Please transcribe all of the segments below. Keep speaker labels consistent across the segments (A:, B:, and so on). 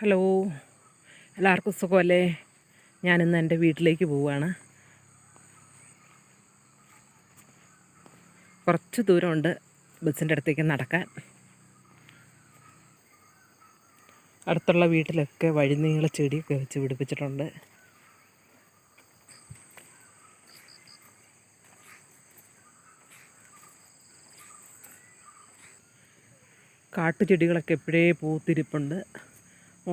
A: Hello. എല്ലാവർക്കും സുഖമല്ലേ? ഞാനിന്ന് എന്റെ വീട്ടിലേക്ക് പോവുകയാണ് കുറച്ച് ദൂരമുണ്ട് ബസ്സിന്റെ അടുത്തേക്ക് നടക്കാൻ. അടുത്തുള്ള വീട്ടിലൊക്കെ വഴിനീള ചെടിയൊക്കെ വെച്ച് പിടിപ്പിച്ചിട്ടുണ്ട്. കാട്ടുചെടികളൊക്കെ എപ്പോഴേ പൂത്തിരിപ്പുണ്ട്.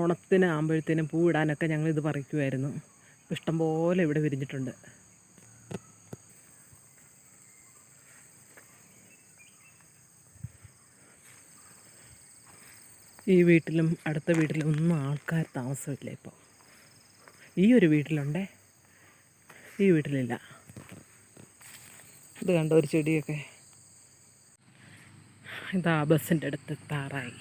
A: ഓണത്തിന് ആകുമ്പോഴത്തേനും പൂവിടാനൊക്കെ ഞങ്ങളിത് പറിക്കുമായിരുന്നു ഇഷ്ടംപോലെ ഇവിടെ വിരിഞ്ഞിട്ടുണ്ട്. ഈ വീട്ടിലും അടുത്ത വീട്ടിലും ഒന്നും ആൾക്കാർ താമസമില്ല ഇപ്പോൾ ഈ ഒരു വീട്ടിലുണ്ടേ? ഈ വീട്ടിലില്ല. ഇത് കണ്ട ഒരു ചെടിയൊക്കെ? ഇതാ ബസ്സിന്റെ അടുത്ത് എത്താറായി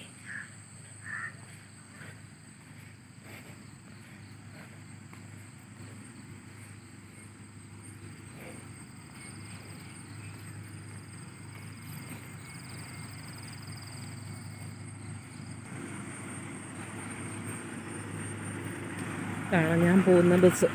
A: ഇതാണ് ഞാൻ പോകുന്ന ബസ്